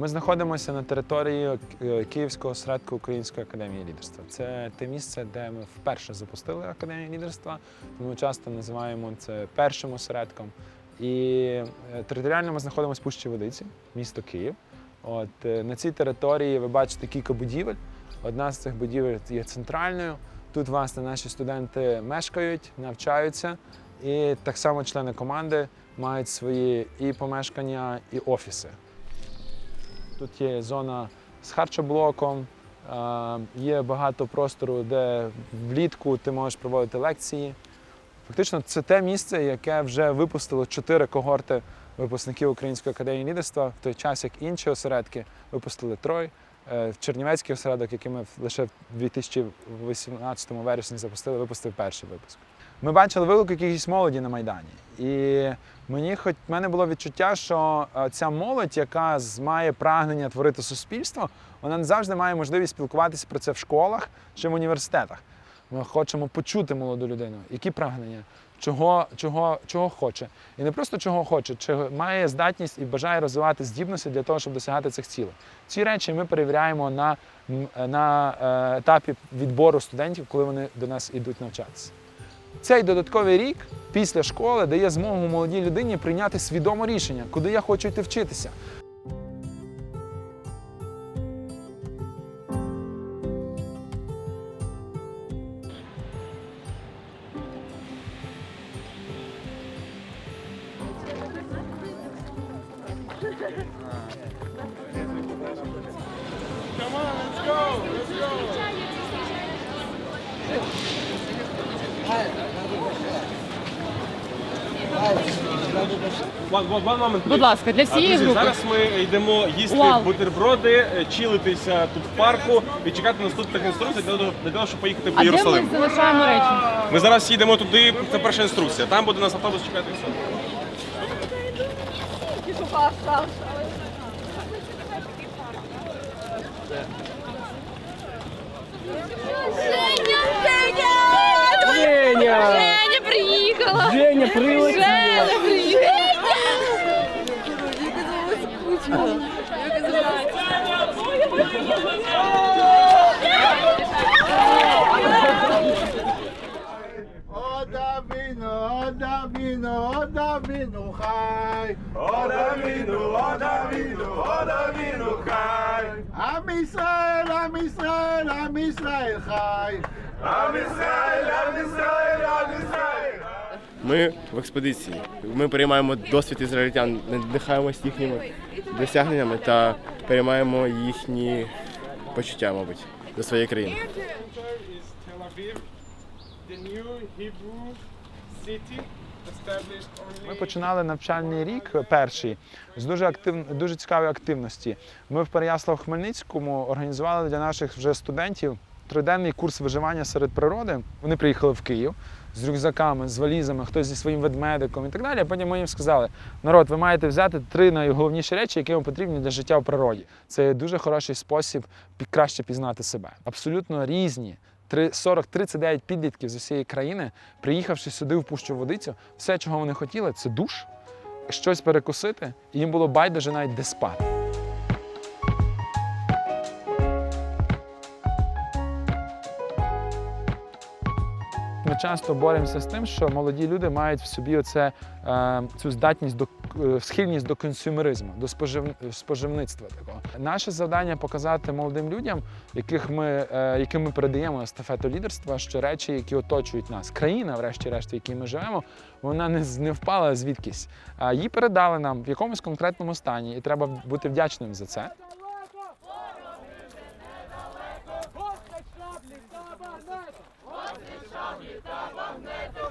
Ми знаходимося на території е, Київського осередку Української академії лідерства. Це те місце, де ми вперше запустили академію лідерства. Тому часто називаємо це першим осередком. І е, територіально ми знаходимося в Пущі Водиці, місто Київ. От е, на цій території ви бачите кілька будівель. Одна з цих будівель є центральною. Тут власне наші студенти мешкають, навчаються, і так само члени команди мають свої і помешкання, і офіси. Тут є зона з харчоблоком, е, є багато простору, де влітку ти можеш проводити лекції. Фактично, це те місце, яке вже випустило чотири когорти випускників Української академії лідерства, в той час як інші осередки випустили троє. Е, Чернівецький осередок, який ми лише в 2018 вересні запустили, випустив перший випуск. Ми бачили велику кількість молоді на Майдані. І мені хоч в мене було відчуття, що е, ця молодь, яка має прагнення творити суспільство, вона не завжди має можливість спілкуватися про це в школах чи в університетах. Ми хочемо почути молоду людину, які прагнення, чого, чого, чого хоче. І не просто чого хоче, чи має здатність і бажає розвивати здібності для того, щоб досягати цих цілей. Ці речі ми перевіряємо на, на е, етапі відбору студентів, коли вони до нас йдуть навчатися. Цей додатковий рік після школи дає змогу молодій людині прийняти свідоме рішення, куди я хочу йти вчитися. One, one, one moment, Будь ласка, для всієї друзі, групи. зараз ми йдемо їсти Вау. бутерброди, е, чилитися тут в парку і чекати наступних інструкцій для того, для того, щоб поїхати по А де Єрусалим. ми залишаємо речі? Ми зараз їдемо туди, це перша інструкція. Там буде нас автобус чекати і все. Женя, меня прыгать. Odavino, Odavino, Odavino, Rai. Odavino, Odavino, Odavino, Rai. Am Israel, Am Israel, Am Israel, Rai. Am Israel, Am Israel, Am Israel. Ми в експедиції. Ми переймаємо досвід ізраїльтян, надихаємось їхніми досягненнями та переймаємо їхні почуття, мабуть, до своєї країни. Ми починали навчальний рік перший з дуже актив, дуже цікавої активності. Ми в Переяслав-Хмельницькому організували для наших вже студентів триденний курс виживання серед природи. Вони приїхали в Київ з рюкзаками, з валізами, хтось зі своїм ведмедиком і так далі. А потім ми їм сказали: народ, ви маєте взяти три найголовніші речі, які вам потрібні для життя в природі. Це дуже хороший спосіб краще пізнати себе. Абсолютно різні. 40-39 підлітків з усієї країни, приїхавши сюди в Пущу Водицю, все, чого вони хотіли, це душ, щось перекусити, і їм було байдуже навіть де спати. Ми часто боремося з тим, що молоді люди мають в собі оце, е, цю здатність до е, схильність до консюмеризму, до спожив, споживництва такого. Наше завдання показати молодим людям, яких ми, е, яким ми передаємо естафету лідерства, що речі, які оточують нас, країна, врешті-решт, в якій ми живемо, вона не, не впала звідкись. Її передали нам в якомусь конкретному стані, і треба бути вдячним за це.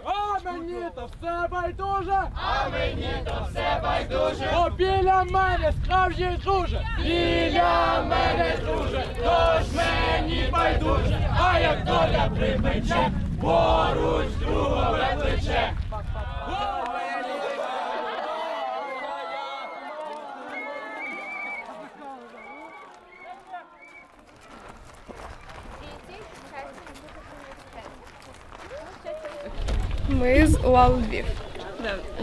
А мені то все байдуже! А мені то все байдуже! Бо біля мене справжній друже! Біля мене друже! Тож мені байдуже! А як доля припече, поруч другого плече! Ми з Львів.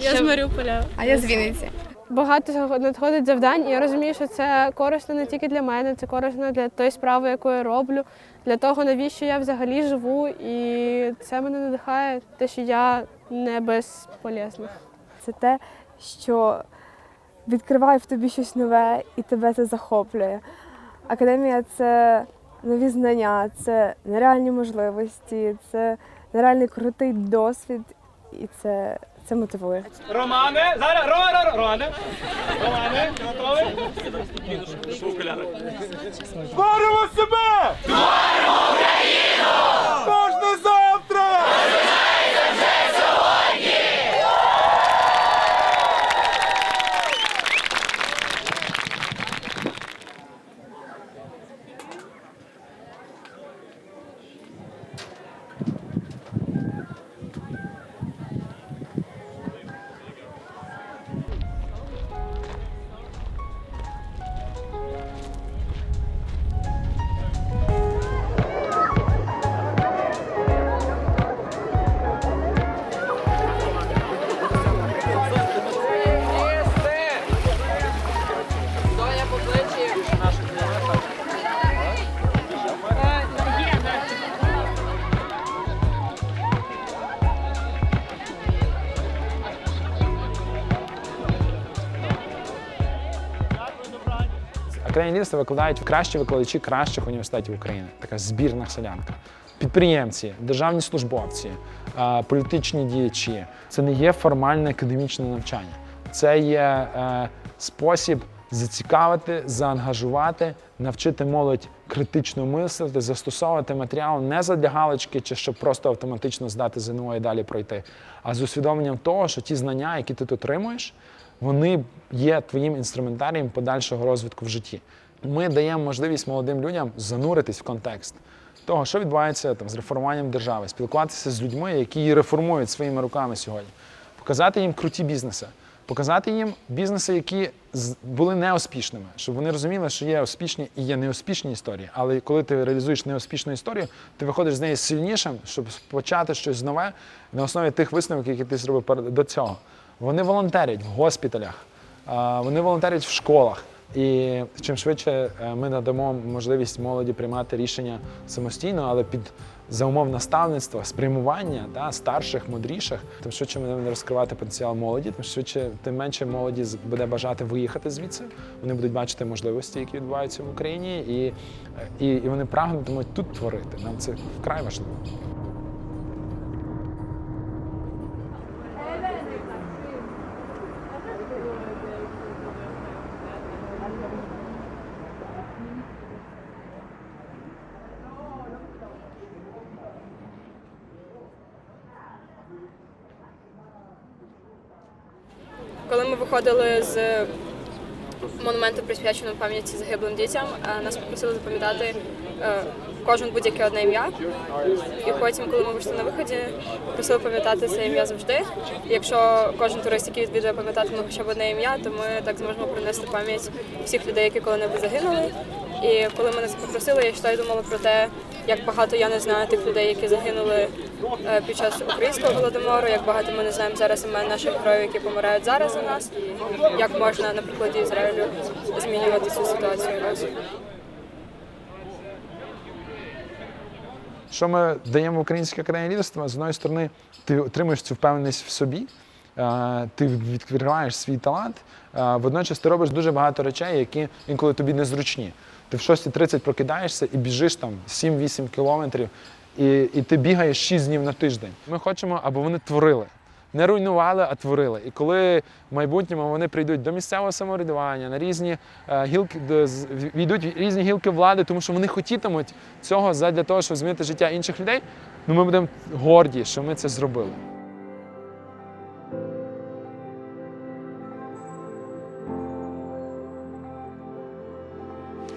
Я з Маріуполя. А я з Вінниці. багато надходить завдань, і я розумію, що це корисно не тільки для мене, це корисно для тої справи, яку я роблю, для того, навіщо я взагалі живу. І це мене надихає, те, що я не безполезна. Це те, що відкриває в тобі щось нове і тебе це захоплює. Академія це нові знання, це нереальні можливості, це нереальний крутий досвід, і це, це мотивує. Романе, зараз, Романе, Романе. Романе, ти готовий? Творимо себе! Творимо Академія лідерства викладають кращі викладачі кращих університетів України. Така збірна селянка. Підприємці, державні службовці, політичні діячі. Це не є формальне академічне навчання. Це є е, спосіб зацікавити, заангажувати, навчити молодь критично мислити, застосовувати матеріал не задля галочки чи щоб просто автоматично здати ЗНО і далі пройти, а з усвідомленням того, що ті знання, які ти тут отримуєш, вони є твоїм інструментарієм подальшого розвитку в житті. Ми даємо можливість молодим людям зануритись в контекст того, що відбувається там з реформуванням держави, спілкуватися з людьми, які її реформують своїми руками сьогодні, показати їм круті бізнеси, показати їм бізнеси, які були неуспішними, щоб вони розуміли, що є успішні і є неуспішні історії. Але коли ти реалізуєш неуспішну історію, ти виходиш з неї сильнішим, щоб почати щось нове на основі тих висновків, які ти зробив до цього. Вони волонтерять в госпіталях, вони волонтерять в школах. І чим швидше е, ми надамо можливість молоді приймати рішення самостійно, але під за умов наставництва, спрямування та, старших, мудріших, тим швидше ми будемо розкривати потенціал молоді, тим швидше, тим менше молоді буде бажати виїхати звідси. Вони будуть бачити можливості, які відбуваються в Україні, і, і, і вони прагнутимуть тут творити. Нам це вкрай важливо. Виходили з монументу присвяченого пам'яті загиблим дітям, е, нас попросили запам'ятати е, кожен будь-яке одне ім'я. І потім, коли ми вийшли на виході, просили пам'ятати це ім'я завжди. І якщо кожен турист, який відвідує, пам'ятатиме хоча б одне ім'я, то ми так зможемо принести пам'ять всіх людей, які коли-небудь загинули. І коли мене це попросили, я ще думала про те, як багато я не знаю тих людей, які загинули е, під час українського голодомору, як багато ми не знаємо зараз імен наших героїв, які помирають зараз за нас, як можна на прикладі Ізраїлю змінювати цю ситуацію. Що ми даємо в Українській академії лідерства? З одної сторони, ти отримуєш цю впевненість в собі, е, ти відкриваєш свій талант. е, Водночас ти робиш дуже багато речей, які інколи тобі незручні. Ти в 6.30 прокидаєшся і біжиш там 7-8 кілометрів, і, і ти бігаєш 6 днів на тиждень. Ми хочемо, аби вони творили. Не руйнували, а творили. І коли в майбутньому вони прийдуть до місцевого самоврядування, на різні е, гілки війдуть в різні гілки влади, тому що вони хотітимуть цього задля того, щоб змінити життя інших людей, ну ми будемо горді, що ми це зробили.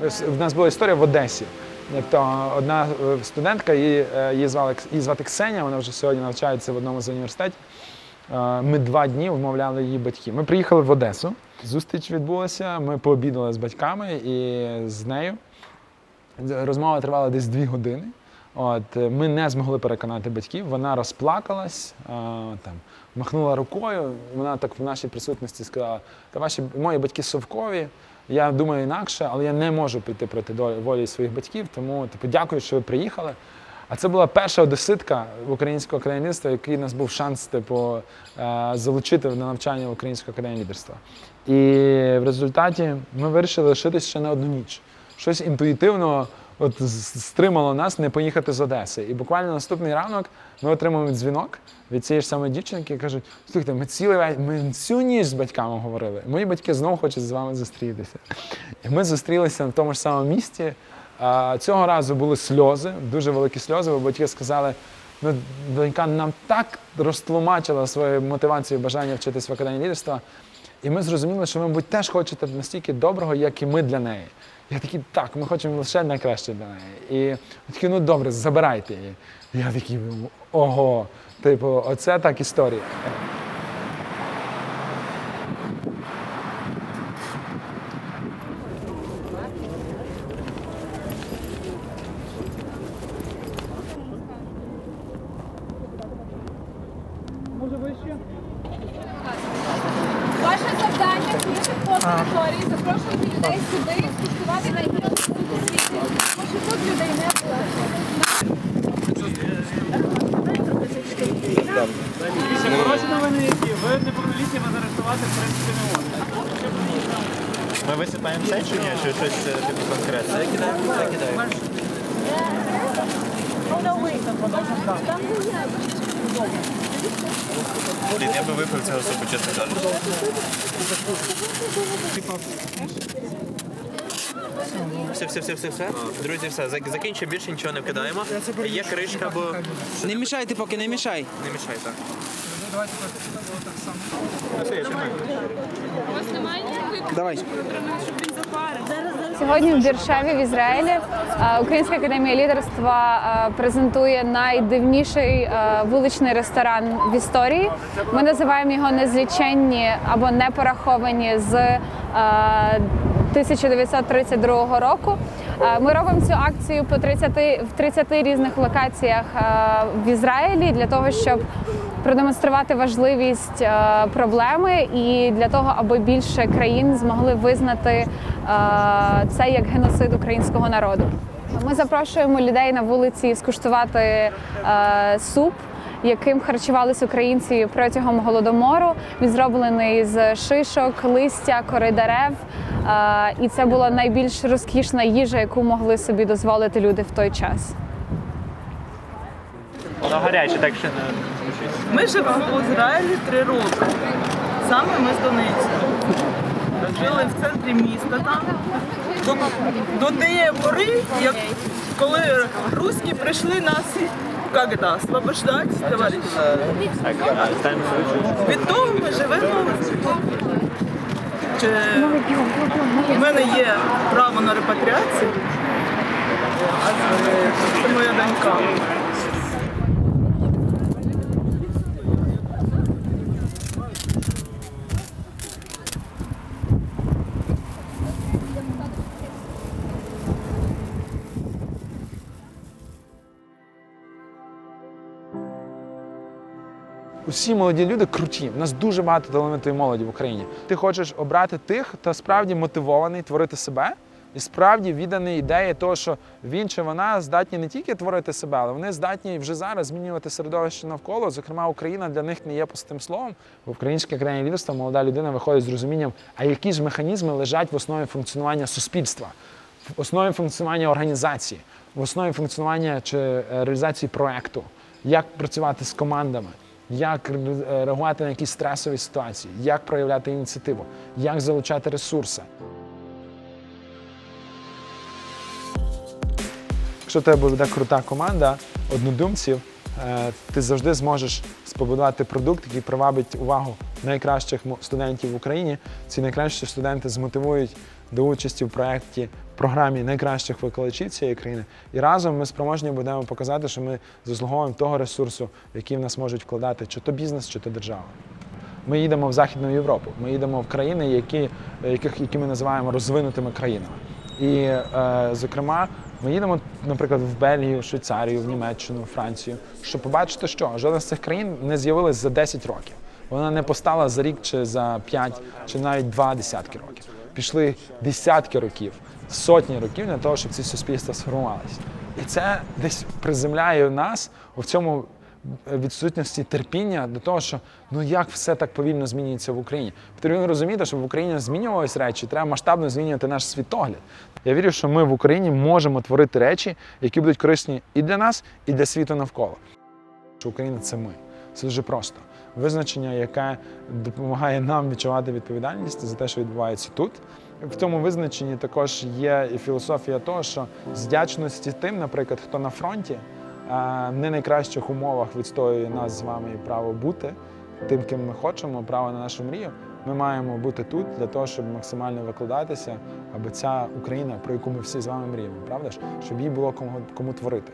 В нас була історія в Одесі. Тобто одна е, студентка, її, е, її, звали, її звати Ксенія, вона вже сьогодні навчається в одному з університетів. Е, Ми два дні вмовляли її батьки. Ми приїхали в Одесу. Зустріч відбулася. Ми пообідали з батьками і з нею. Розмова тривала десь дві години. От ми не змогли переконати батьків. Вона розплакалась, там махнула рукою. Вона так в нашій присутності сказала: Та ваші мої батьки совкові. Я думаю інакше, але я не можу піти проти волі своїх батьків. Тому типу, дякую, що ви приїхали. А це була перша одеситка українського країнництва, який у нас був шанс типу, е, залучити на навчання в українського академію лідерства. І в результаті ми вирішили лишитися ще на одну ніч. Щось інтуїтивно от стримало нас не поїхати з Одеси. І буквально наступний ранок ми отримуємо дзвінок від цієї ж самої дівчинки і кажуть: слухайте, ми цілий ми всю ніч з батьками говорили. Мої батьки знову хочуть з вами зустрітися. І ми зустрілися в тому ж самому місті. Цього разу були сльози, дуже великі сльози, бо батьки сказали, ну, донька нам так розтлумачила свою мотивацію бажання вчитись в академії лідерства. І ми зрозуміли, що мабуть, теж хочете настільки доброго, як і ми для неї. Я такий, так, ми хочемо лише найкраще для неї. І такі, ну добре, забирайте її. Я такий, ого, типу, оце так історія. Ваше завдання ходити по території, запрошувати людей сюди, скуштувати найкращу світі. Тому що тут людей не було. Після новини які ви неповнолітні вас в принципі не можете. Ми висипаємо все чи ні? Чи щось е, типу конкретне? Закидаємо, закидаємо. Блін, я би випив цього супу, чесно кажучи. Все, все, все, все, все. Друзі, все, зак- закінчуємо, більше нічого не вкидаємо. Є кришка, бо Не мішайте поки, не мішай. не мішай так. Давай. Сьогодні в Біршеві в Ізраїлі Українська академія лідерства презентує найдивніший вуличний ресторан в історії. Ми називаємо його незліченні або непораховані з 1932 року. Е, Ми робимо цю акцію по 30, в 30 різних локаціях е, в Ізраїлі для того, щоб продемонструвати важливість е, проблеми і для того, аби більше країн змогли визнати це як геноцид українського народу. Ми запрошуємо людей на вулиці скуштувати суп. Яким харчувалися українці протягом голодомору, він зроблений з шишок, листя, кори дерев. І це була найбільш розкішна їжа, яку могли собі дозволити люди в той час. Воно гаряче, так що не Ми живемо в Ізраїлі три роки. Саме ми з Донецька. Жили в центрі міста там. До, до тієї пори, як коли русські прийшли нас це, освобождати, товариші. Від того ми живемо. Чи... У мене є право на репатріацію, а це моя донька. Усі молоді люди круті. У нас дуже багато талановитої молоді в Україні. Ти хочеш обрати тих, хто справді мотивований творити себе і справді відданий ідеї того, що він чи вона здатні не тільки творити себе, але вони здатні вже зараз змінювати середовище навколо. Зокрема, Україна для них не є пустим словом. В українській країні лідерства молода людина виходить з розумінням, а які ж механізми лежать в основі функціонування суспільства, в основі функціонування організації, в основі функціонування чи е, реалізації проекту, як працювати з командами як реагувати на якісь стресові ситуації, як проявляти ініціативу, як залучати ресурси. Якщо у тебе буде крута команда однодумців, е, ти завжди зможеш спобудувати продукт, який привабить увагу найкращих студентів в Україні. Ці найкращі студенти змотивують до участі в проєкті програмі найкращих викладачів цієї країни. І разом ми спроможні будемо показати, що ми заслуговуємо того ресурсу, який в нас можуть вкладати чи то бізнес, чи то держава. Ми їдемо в Західну Європу. Ми їдемо в країни, які, яких, які ми називаємо розвинутими країнами. І, е, зокрема, Ми їдемо, наприклад, в Бельгію, Швейцарію, в Німеччину, Францію, щоб побачити, що жодна з цих країн не з'явилась за 10 років. Вона не постала за рік чи за 5, чи навіть два десятки років. Пішли десятки років, сотні років для того, щоб ці суспільства сформувалися. І це десь приземляє нас у цьому відсутності терпіння до того, що ну як все так повільно змінюється в Україні. Потрібно розуміти, що в Україні змінювались речі, треба масштабно змінювати наш світогляд. Я вірю, що ми в Україні можемо творити речі, які будуть корисні і для нас, і для світу навколо. Що Україна це ми. Це дуже просто. Визначення, яке допомагає нам відчувати відповідальність за те, що відбувається тут. В цьому визначенні також є і філософія того, що з вдячності тим, наприклад, хто на фронті в не найкращих умовах відстоює нас з вами і право бути тим, ким ми хочемо, право на нашу мрію. Ми маємо бути тут для того, щоб максимально викладатися, аби ця Україна, про яку ми всі з вами мріємо, правда ж, щоб їй було кому, кому творити.